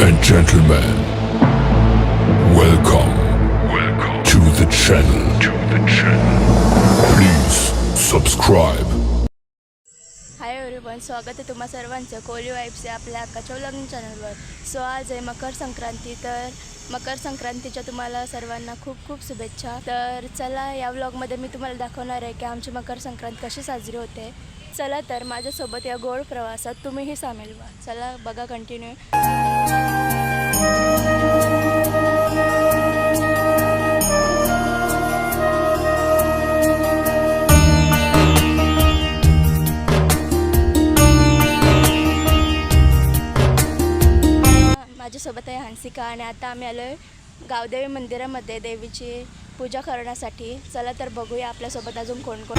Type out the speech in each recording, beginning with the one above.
and gentlemen, welcome, welcome to the channel. To the channel. Please subscribe. Hi everyone स्वागत आहे तुम्हा सर्वांचं कोली vibes या आपल्या अक्काच्या लग्न चॅनलवर सो आज आहे मकर संक्रांती तर मकर संक्रांतीच्या तुम्हाला सर्वांना खूप खूप शुभेच्छा तर चला या व्लॉगमध्ये मी तुम्हाला दाखवणार आहे की आमची मकर संक्रांत कशी साजरी होते चला तर माझ्यासोबत या गोड प्रवासात तुम्हीही सामील व्हा चला बघा कंटिन्यू माझ्यासोबत आहे हंसिका आणि आता आम्ही आलो आहे गावदेवी मंदिरामध्ये देवीची पूजा करण्यासाठी. चला तर बघूया आपल्यासोबत अजून कोण कोण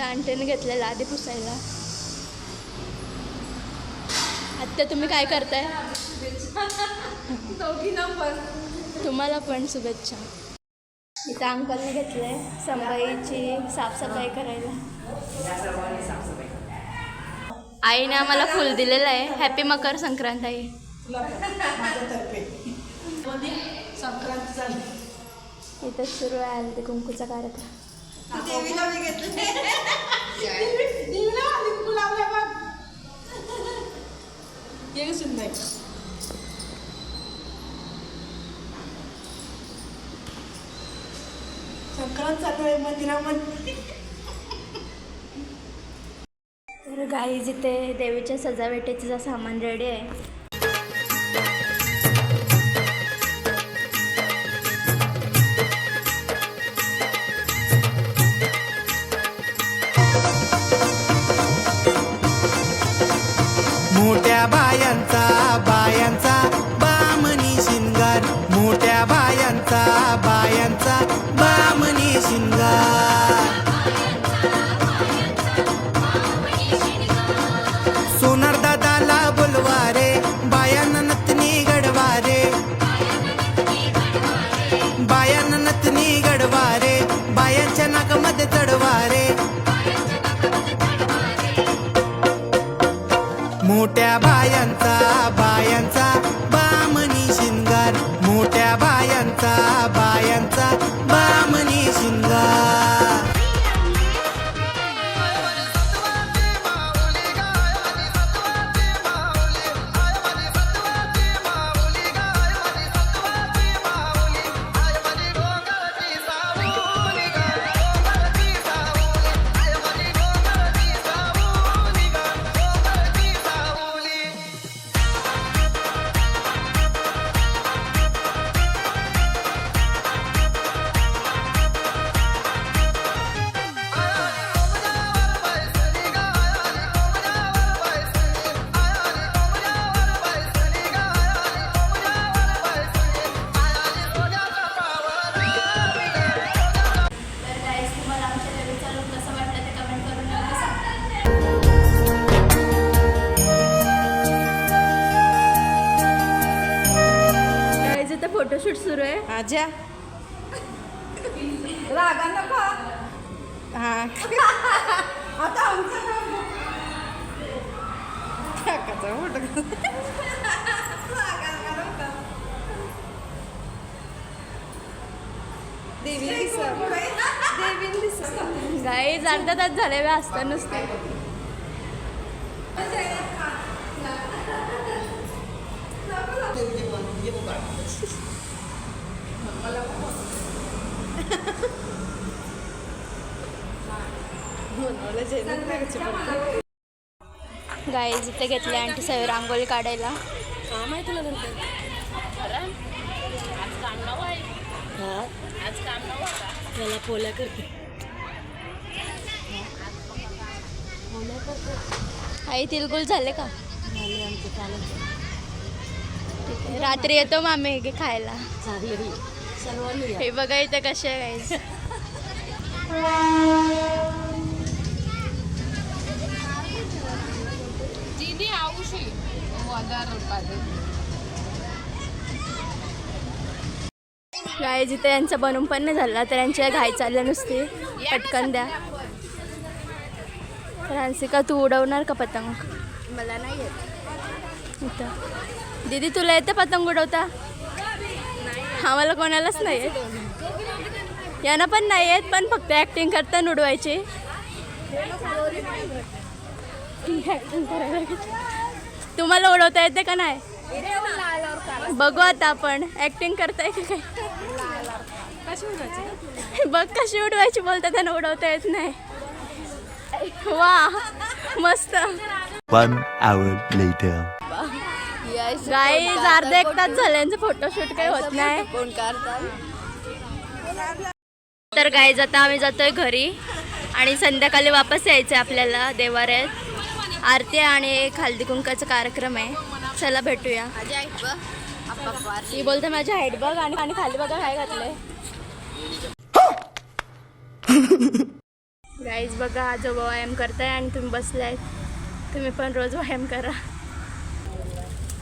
आणटीने घेतलेला आधी पुसायला आत्ता तुम्ही काय करताय? तुम्हाला पण शुभेच्छा. इथं अंकलने घेतलंय संभाईची साफसफाई करायला. आईने आम्हाला फुल दिलेलं आहे. हॅपी मकर संक्रांत आई इथं सुरू आहे हळदी कुंकूचा कार्यक्रम. देवीला मी घेतले संक्रांत चालू आहे मंदिरामध्ये. तर गाई जिथे देवीच्या सजावटीचं सामान रेडी आहे. मोठ्या बायांचा बायांचा बामणी शिंगार. मोठ्या बायांचा बायांचा बामणी शिंगार. सोनार दादाला बोलवा रे बायांना नतनी गडवारे बायांना नतनी गडवारे बायांच्या नाकामध्ये चढवारे. आज्या. रागा नको. हा. आता आमचं काकाचा फोटो देवी देवी गाईज अर्धा तास झाले असता नुसते गाईज इथे घेतले आणखी सगळी रांगोळी काढायला. काम आहे तुला पोल्या करते. आई तिलगुल झाले का. रात्री येतो मामे खायला. हे बघा इथे कसे आहे गाईज इथे यांचा बनवून पण नाही झाला तर यांची घाई चालल्या नुसती पटकन द्या तर हंसिका तू उडवणार का पतंग मला नाही येत इथं दीदी तुला येते पतंग उडवता आम्हाला कोणालाच नाही आहेत यांना पण नाही आहेत पण फक्त ॲक्टिंग करता उडवायची. तुम्हाला उडवता येते का नाही? बघू आता आपण. ऍक्टिंग करताय का काय? बघ कशी उडवायची बोलता त्यांना उडवता येत नाही. वा मस्त. गाईज अर्धा एक तास झाल्यांचं फोटोशूट काही होत नाही. तर गाईज आता आम्ही जातोय घरी आणि संध्याकाळी वापस यायचं आपल्याला देवाऱ्यात. आरती आणि एक हळदी कुंकाचा कार्यक्रम आहे. चला भेटूया. मी बोलते माझी हाईट बघ आणि आणि खाली बघा काय घातलंय. गाईज बघा आजोबा व्यायाम करताय आणि तुम्ही बसलाय तुम्ही पण रोज व्यायाम करा.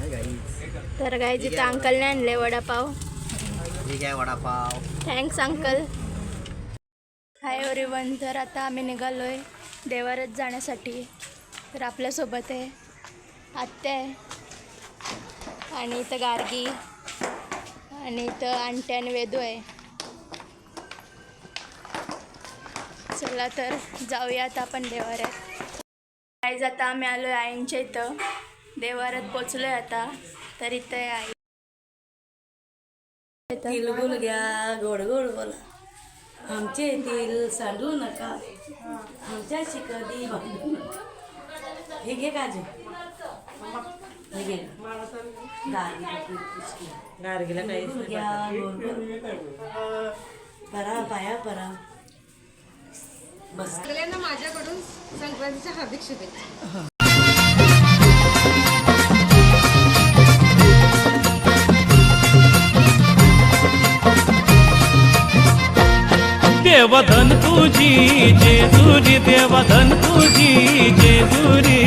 तर गाईज इथं अंकलने आणले वडापाव. ठीक आहे vada pav. Thanks uncle hi everyone तर आता आम्ही निघालोय देवारात जाण्यासाठी. तर आपल्यासोबत आहे आत्या आहे आणि इथं गार्गी आणि इथं आंटी आणि वेदू आहे. चला तर जाऊयात आपण देवाऱ्यात. गाईज आता आम्ही आलोय आईंच्या इथं. देवाऱ्यात पोचलोय आता. तर इथं आई. तिलगुल घ्या गोड गोड बोला. आमचे येतील सांडू नका. आमच्याशी कधी भांडू नका. हे घे काजू. हे घे. गार्गीला घ्या गोड गोड. परा पाया परा. बस. सगळ्यांना माझ्याकडून संक्रांतीच्या हार्दिक शुभेच्छा. देवधन तुझी जेजुरी देवधन तुझी जेजुरी.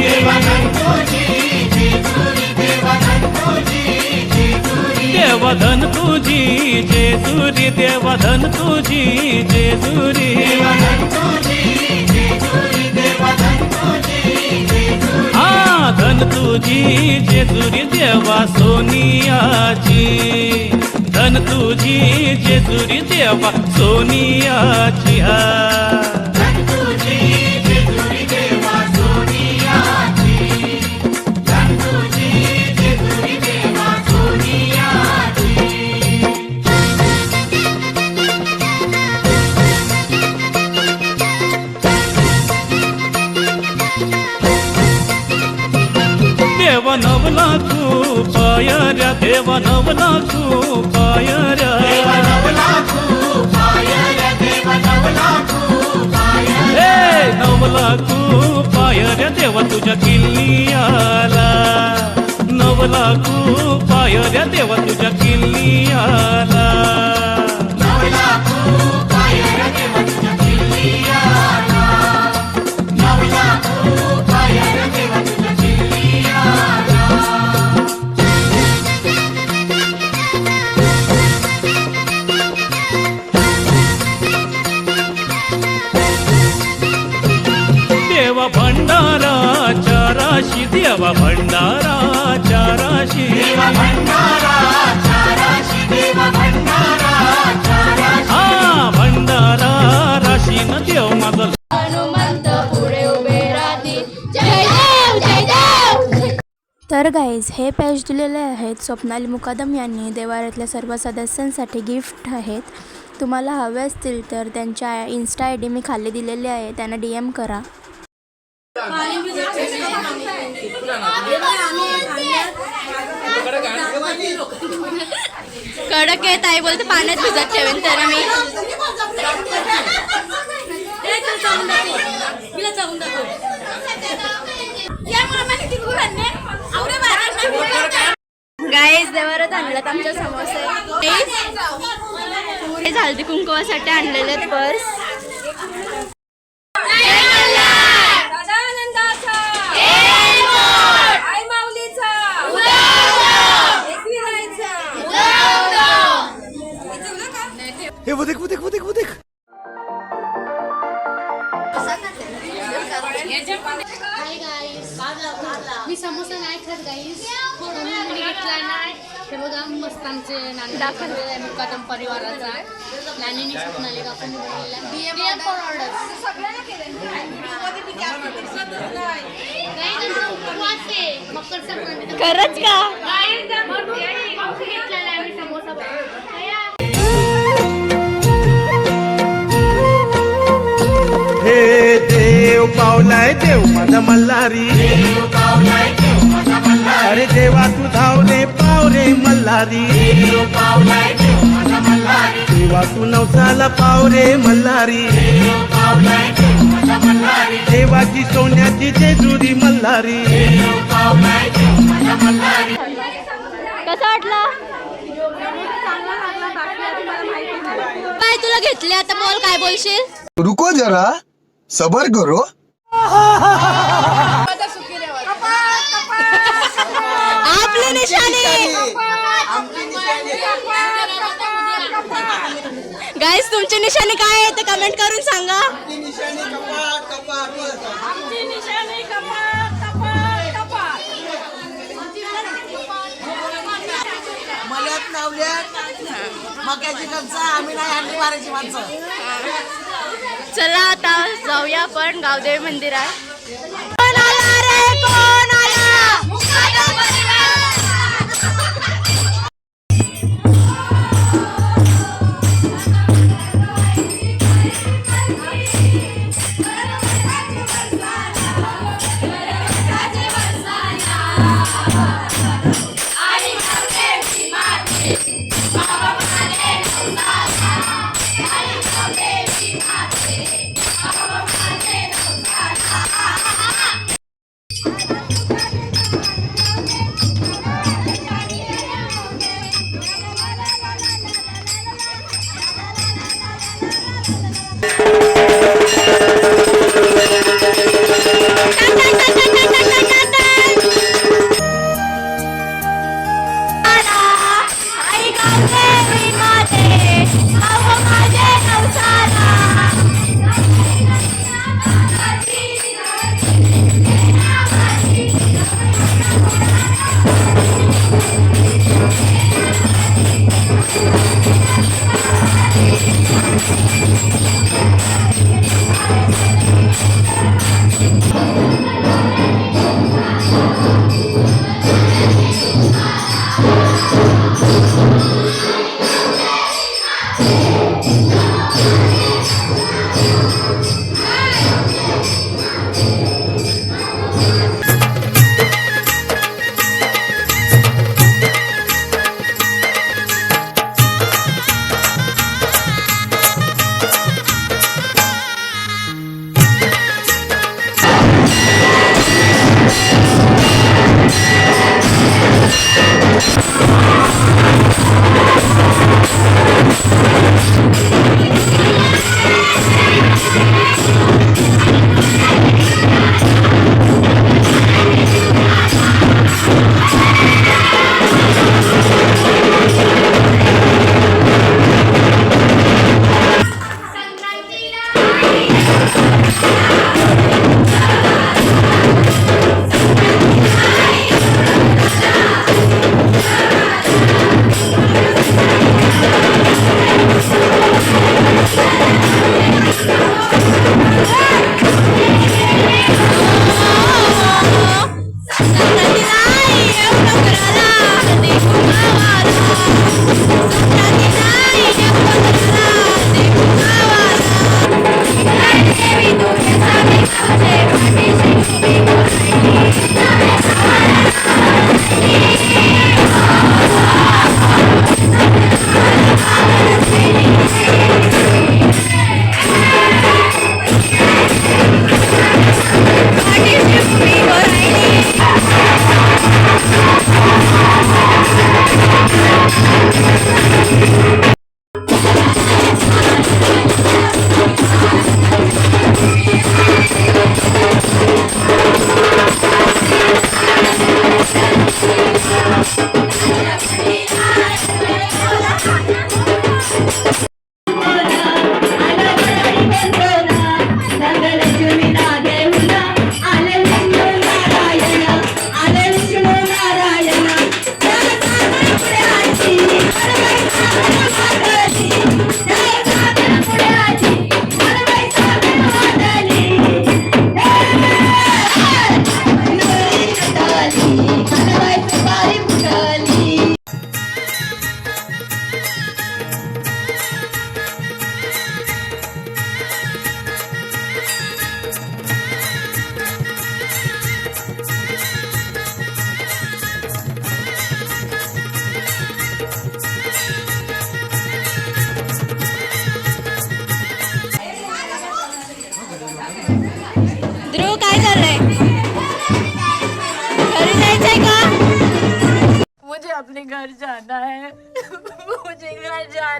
देवधन तुझी जेजुरी देवधन तुझी जेजुरी. धन तुझी जेजुरी देवा सोनियाची. धन तुझी जेजुरी देवा सोनियाची हा देव नवला तू पायऱ्या देव नवलाखू पायऱ्या. हे नवला पायऱ्या देव तुझ्या किल्ली आला नवलाखू पायऱ्या देव तुझ्या किल्ली आला देवा भंडारा चाराशी. हा भंडारा राशीन देव देव जय तर गाईज हे पॅच दिलेले आहेत स्वप्नाली मुकादम यांनी. देवाऱ्यातल्या सर्व सदस्यांसाठी गिफ्ट आहेत. तुम्हाला हवे असतील तर त्यांच्या इन्स्टा आय डी मी खाली दिलेली आहे. त्यांना डी एम करा. कडक आहे ताई बोलते पाण्यात भिजत ठेवेन तर मी गाईज देवारात आणलात आमच्या समोसे. हे हळदी कुंकवासाठी आणलेले आहेत पर्स. आहे परिवाराचा. नानीने स्वप्नाली काकून बनवलेला मकर खरंच का. हे देव पावलाय देव माझा मल्हारी. अरे देवा तू धावले पाव रे मल्हारी. देवा तू नवसाला पाव रे मल्हारी. देवाची सोन्याची जेजुरी मल्हारी. कसा वाटला? काय तुला घेतले आता बोल काय बोलशील? रुको जरा सबर करो. आपली निशाणी. गाईस तुमची निशाणी काय आहे ते कमेंट करून सांगा. मल्यात नावल्यात मक्याची कणसं आम्ही नाही हंडी मारायची माणसं. चला आता जाऊया आपण गावदेवी मंदिरात.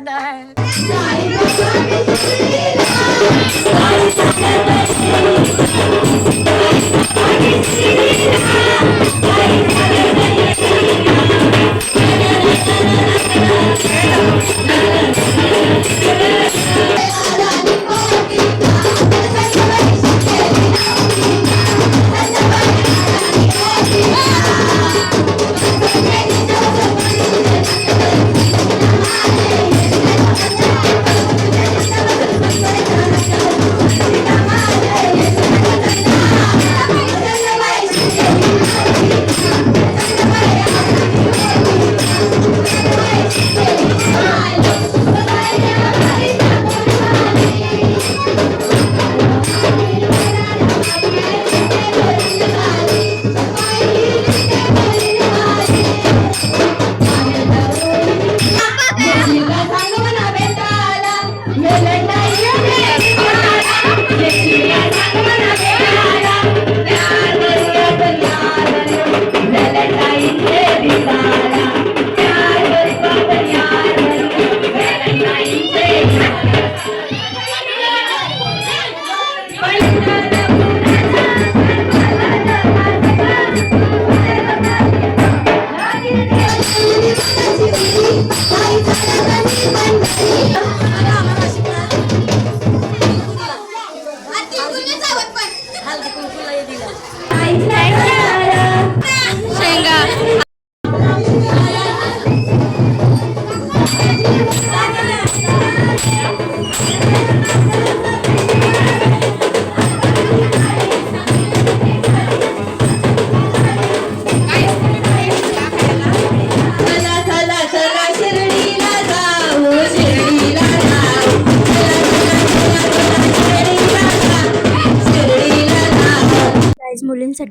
घर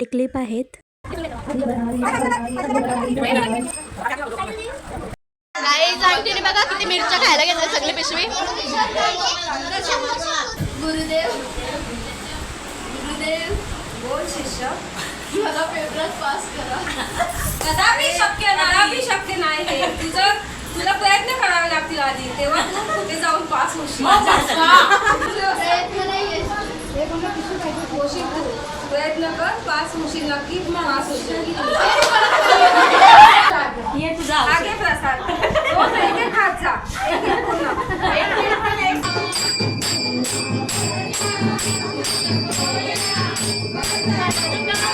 मुलींसाठी क्लिप आहेत. बघा किती मिरच्या खायला घेतल्या सगळी पिशवी. गुरुदेव. गुरुदेव बोल शिष्य. मला पेपरात पास करा. कदापि शक्य कदापि शक्य नाही हे. तुझं तुला प्रयत्न करावे लागतील आधी. तेव्हा तू कुठे जाऊन पास होशील प्रयत्न नाहीये होशील तू प्रयत्न कर पास होशील नक्की पास होशील आगे प्रसाद. रोज एक एक खात जा. एक एक पूर्ण. एक एक पण एक आनंदाचा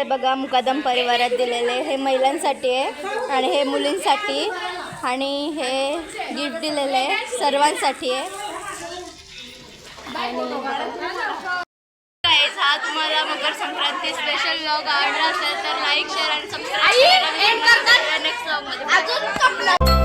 गाईज हे बघा मुकादम परिवारात दिलेले. हे महिलांसाठी आहे आणि हे मुलींसाठी. आणि हे गिफ्ट दिलेलं आहे सर्वांसाठी आहे. हा तुम्हाला मकर संक्रांती स्पेशल व्लॉग आवडला असेल तर लाईक शेअर आणि सबस्क्राईब करा. नेक्स्ट व्लॉगमध्ये